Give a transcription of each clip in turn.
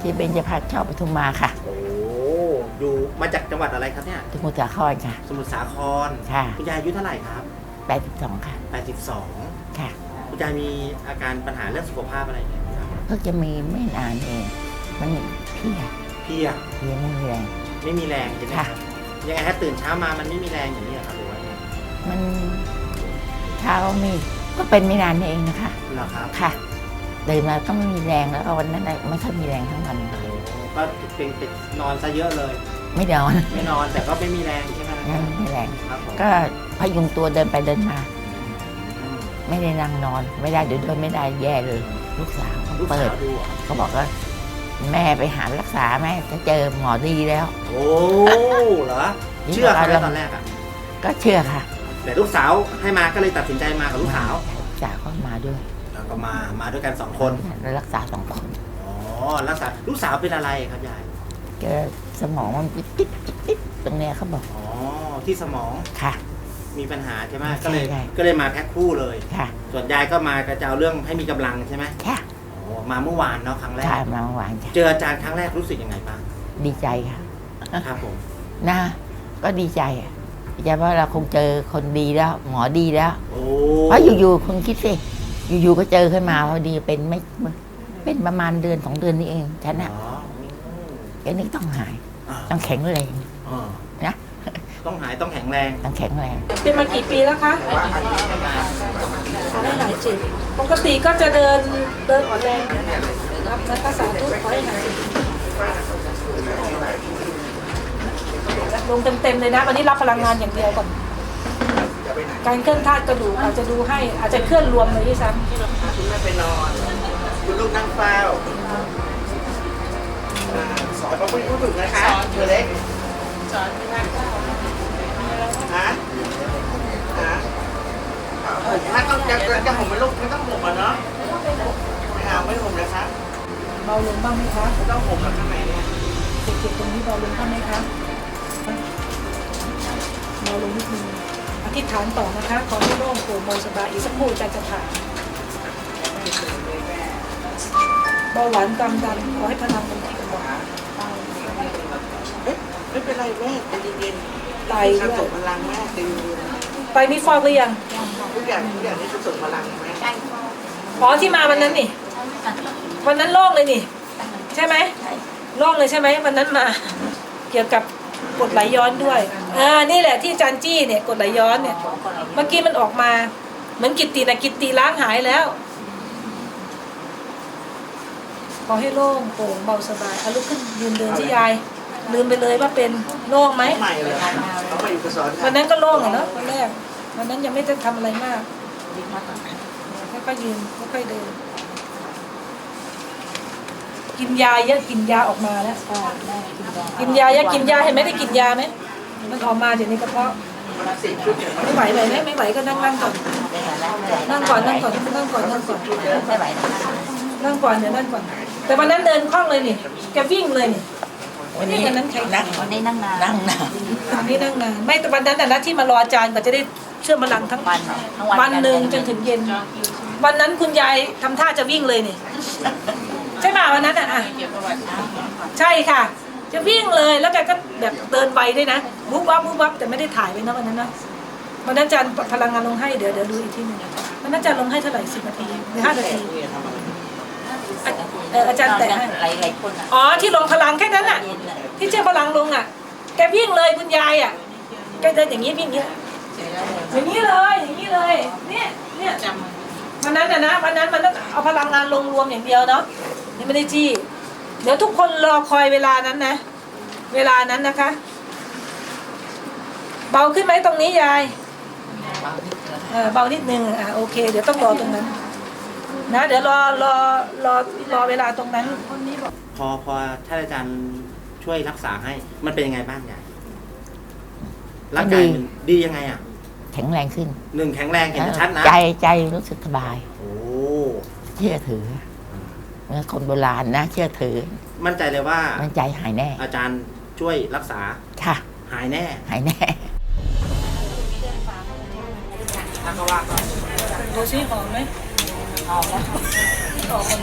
ที่เบญจภาคชอบปทุมมาค่ะโอ้อยู่มาจากจังหวัดอะไรครับเนี่ย สมุทรสาครค่ะ สมุทรสาครค่ะ คุณยายอายุเท่าไหร่ครับ 82 ค่ะ 82ค่ะคุณยายมีอาการปัญหาเรื่องสุขภาพอะไรเนี่ยครับเพิ่งจะมีไม่นานเอง มันเพลียเพลียเพลียไม่มีแรง ไม่มีแรงใช่ไหมครับยังไงถ้าตื่นเช้ามามันไม่มีแรงอย่างนี้เหรอครับหรือว่าไงมันเช้ามีก็เป็นไม่นานเองนะคะเหรอครับค่ะ ตื่นมาก็ไม่มีแรงแล้วก็วันนั้นน่ะไม่ค่อยมีแรงทั้งวันโอ้ก็เป็นเป็นนอนซะเยอะเลย ไม่นอนไม่นอนแต่ก็ไม่มีแรงใช่ไหมไม่มีแรงครับผมก็พยุงตัวเดินไปเดินมาอืมไม่ได้นั่งนอน ไม่ได้เดี๋ยวเดินไม่ได้แย่เลย ลูกสาวลูกเปิสาดวดูเหรอเขาบอกว่าแม่ไปหารักษาแม่จะเจอหมอดีแล้ว โอ้เหรอเชื่อเขาไหมตอนแรกอะก็เชื่อค่ะ แต่ลูกสาวให้มาก็เลยตัดสินใจมากับลูกสาวลูกสาวก็มาด้วย แล้วก็มามาด้วยกันสองคนแล้วรักษาสองคนอ๋อรักษาลูกสาวเป็นอะไรครับยายแกสมองมันปิ๊ดปิ๊ดปิ๊ดปิ๊ดตรงเนี้ยเขาบอกอ๋อที่สมองค่ะ มีปัญหาใช่ไหมใช่ก็เลยใช่ ก็เลยมาแพ็คคู่เลย ค่ะส่วนยายก็มากระเจ้าเรื่องให้มีกำลังใช่ไหมค่ะโอ้มาเมื่อวานเนาะครั้งแรก ค่ะมาเมื่อวานค่ะเจออาจารย์ครั้งแรกรู้สึกยังไงบ้างดีใจค่ะ ครับผมนะ ก็ดีใจอะดีใจว่าเราคงเจอคนดีแล้ว หมอดีแล้วโอ้เพราะอยู่ๆคุณคิดสิ อยู่ๆก็เจอขึ้นมาพอดีเป็นไม่เป็นประมาณเดือนสองเดือนนี่เองฉันอ๋อะอแกนี่ต้องหายอ่าต้องแข็งแรงอ่านะต้องหายต้องแข็งแรงต้องแข็งแรง เป็นมากี่ปีแล้วคะได้หลายจิตปกติก็จะเดินเดินอ่อนแรงนะครับนะคะสาธุขอให้หายลงเต็มๆเลยนะวันนี้รับพลังงานอย่างเดียวก่อน การเคลื่อนธาตุกระดูกอาจจะดูให้อาจจะเคลื่อนรวมเลยที่ซ้คุณแม่ไปนอนคุณลูกนั่งเฝ้าอ่าสอนพระพุทธพูดถึงนะคะเธอเล็กสอนนั่งเฝ้าฮะฮะถ้าต้องจะจะผมเป็นลูกไม่ต้องผมอะเนาะไม่เอาไม่ผมนะคะำเบาลงบ้างไหมคะไม่ต้องผมหรอกข้างในเนี่ยเจ็บๆตรงนี้เบาลงบ้างไหมคะเบาลงนิดนึงอ ธิษฐานต่อนะคะ ขอให้โล่งโปร่งเบาสบายอีกสักครู่อาจารย์จะผ่านเบาหวานความดันขอให้พลังมันที่กำลังไม่เป็นไรแม่ใจเย็นไตๆด้ส่วงยพลังแม่ใจเย็นไตมีฟอกหรือยังๆทุกอย่างทุกอย่างนี่คือส่งพลังแม่อ๋อที่มาวันนั้นนี่วันนั้นโล่งเลยนี่ ใช่ไหมโล่งเลยใช่ไหมวันนั้นมา เกี่ยวกับกดไหลย้อนด้วย อ่านี่แหละที่อาจานจี้เนี่ยกดไหลย้อนเนี่ย เมื่อกี้มันออกมา เหมือนกิตตินะกิตติล้างหายแล้ว ขอให้โล่งโปร่งเบาสบายเอาลุกขึ้นยืนเดินที่ยาย ลืมไปเลยว่าเป็นโล่งไหมใหม่เลยเขาไปอยู่กับสอนวันนั้นก็โล่งอะเนาะวันแรกวันนั้นยังไม่ได้ทำอะไรมากแล้วก็ยืนแล้วค่อยเดินกินยาเยอะกินยาออกมาแล้วกินยาเยอะกินยาเห็นไหมได้กินยาไหม มันออกมาเดี๋ยวนี้กระเพาะสิบชุดเนี่ยไม่ไหวไหวไหมไม่ไหวก็นั่งนั่งก่อนนั่งก่อนนั่งก่อนนั่งก่อนนั่งก่อนไม่ไหวนะนั่งก่อนเดี๋ยวนั่งก่อน แต่วันนั้นเดินคล่องเลยนี่แกวิ่งเลยนี่วันนี้นี่วันนั้นใครนั่งวันนี้นั่งนานนั่งนานวันนี้นั่งนานไม่แต่วันนั้นแต่ะนะที่มารออาจารย์ก็จะได้เชื่อมพลังทั้งวันทั้งวันหนึ่งจนถึงเย็น วันนั้นคุณยายทำท่าจะวิ่งเลยนี่ใช่ป่ะวันนั้นอะอะใช่ค่ะ จะวิ่งเลยแล้วแกก็แบบเดินไปด้วยนะวุบวับวุบวับแต่ไม่ได้ถ่ายไว้นะวันนั้นนะวันนั้นอาจารย์พลังงานลงให้เดี๋ยวเดี๋ยวดูอีกทีหนึงวันนั้นอาจารย์ลงให้เท่าไหร่สิบนาทีหรือห้านาทีอะเอออาจารย์แต่ให้หลายหลายคนอะอ๋อที่ลงพลังแค่นั้นอะ ที่เชื่อพลังลงอะ แกวิ่งเลยคุณยายอะแกเดินอย่างนี้วิ่งอย่างนี้อย่างนี้เลยอย่างนี้เลยเนี่ยเนี่ยวันนั้นนะนะวันนั้นมันต้องเอาพลังงานลงรวมอย่างเดียวเนาะนี่ไม่ได้จี้ เดี๋ยวทุกคนรอคอยเวลานั้นนะ เวลานั้นนะคะ เบาขึ้นไหมตรงนี้ยายเออเบานิดนึงอะโอเค เดี๋ยวต้องรอตรงนั้น นะ เดี๋ยวรอรอรอรอเวลาตรงนั้น พอพอท่านอาจารย์ช่วยรักษาให้ มันเป็นยังไงบ้างยายร่างกายมันดียังไงอะแข็งแรงขึ้นหนึ่งแข็งแรงเห็นชัดนะใจใจรู้สึกสบาย โอ้เชื่อถือเมื่อ คนโบราณนะ เชื่อถือ มั่นใจเลยว่า มันใจหายแน่ อาจารย์ช่วยรักษา ค่ะ หายแน่ หายแน่ถ้าเขาว่าก็ดูซิหอมไหม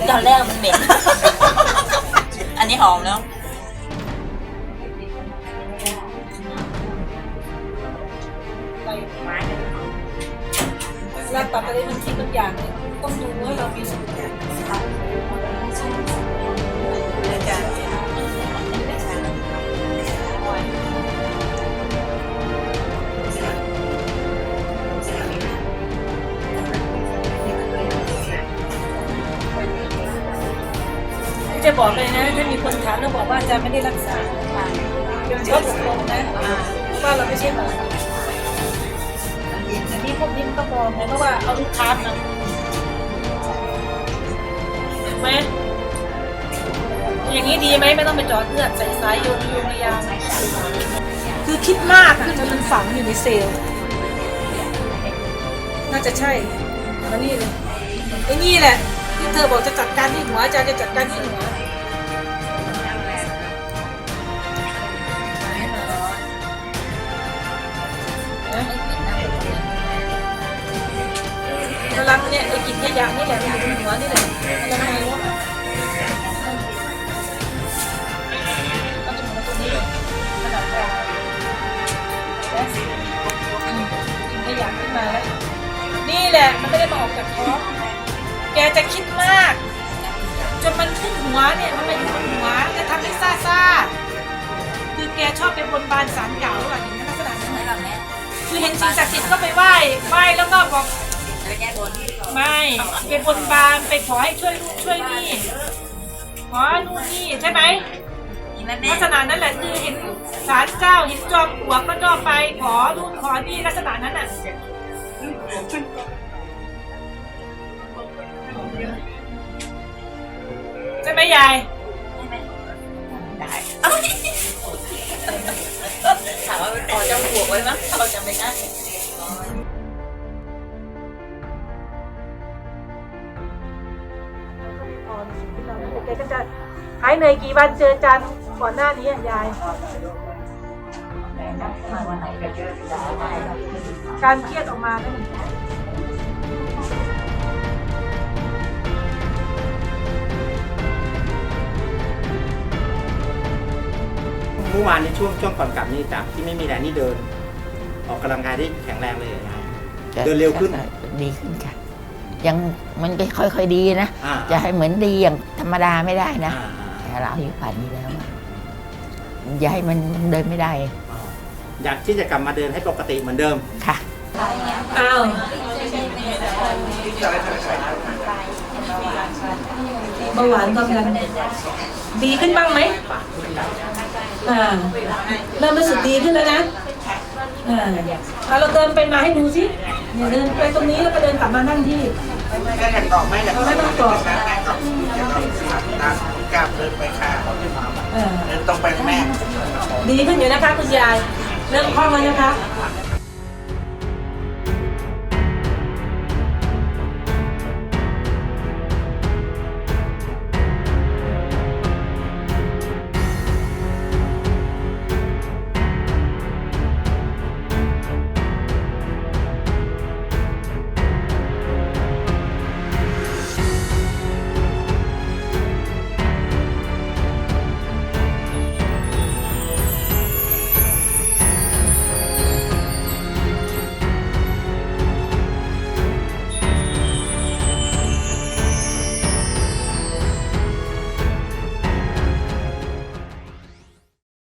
ตอนแรกมันเหม็น อันนนี้หอมแล้วเราตัดอะไรมันคิดบางอย่างเนี่ยต้องดูว่าเรามีสุขภาพ บอกเลยนะ ถ้ามีคนถามแล้วบอกว่าอาจารย์ไม่ได้รักษาชอบตกลงนะว่าเราไม่ใช่หมออันนี้พวกนี้ก็มองไงเพราะว่าเอาลูกค้ามาถูกไหมอย่างนี้ดีไหมไม่ต้องไปจอดเลือดใส่สายโยงโยงระยางคือคิดมากอะจนมันฝังอยู่ในเซลล์น่าจะใช่มานี่เลยไอ้นี่แหละที่เธอบอกจะจัดการที่หัวอาจารย์จะจัดการที่หัว กินขยะนี่แหละมันหัวนี่แหละกำลังไงวะเอาจมูกมาตรงนี้เลยขนาดแรกแล้วอืมกินขยะขึ้นมาแล้ว นี่แหละมันไม่ได้มาออกจากท้องแกจะคิดมาก จนมันขึ้นหัวเนี่ยมันมาอยู่บนหัวจะทำให้ซ่าซ่าคือแกชอบไปบนบานสารเก่าหรือเปล่าอย่างนั้นลักษณะนั้นไหมคือเห็นสิ่งศักดิ์สิทธิ์ก็ไปไหว้ไหว้แล้วก็บอก ไม่ไปบนบานไปขอให้ช่วยนู่นช่วยนี่ ขอนู่นนี่ใช่ไหมลักษณะนั้นแหละคือเห็นศาลเจ้าเห็นจอมปลวกก็จอมไปขอนู่นขอนี่ลักษณะนั้นน่ะใช่ไหมยายถามว่าพอจะบวกไว้มั้ยเราจะไม่ได้ แกก็จะหายเหนื่อยกี่วันเจอจันก่อนหน้านี้อะยาย การเครียดออกมาก็เหมือนกันเมื่อวานในช่วงช่วงก่อนกลับนี่จากที่ไม่มีแรงนี่เดิน ออกกำลังกายได้แข็งแรงเลยยายจะเดินเร็วขึ้น ดีขึ้นค่ะ ยังมันก็ค่อยๆดีนะ อ่าจะให้เหมือนดีอย่างธรรมดาไม่ได้นะ อ่าอ่าแต่เราอายุป่านนี้แล้วอะอย่าให้มันมันเดินไม่ได้อ่าอยากที่จะกลับมาเดินให้ปกติเหมือนเดิม ค่ะ อ้าวเบาหวานความดันดีขึ้นบ้างไหมอ่าเริ่มรู้สึกดีขึ้นแล้วนะอ่าเอาเราเดินไปมาให้ดูสิ เนี่ยเดินไปตรงนี้แล้วก็เดินกลับมานั่งที่ก็อยากตอบไหมอยากเอาไม่ต้องตอบแม่ตอบเดี๋ยวเราตามกราบเดินไปค่ะเออเดินตรงไปแม่ ดีขึ้นอยู่นะคะคุณยาย เริ่มคล่องแล้วนะคะค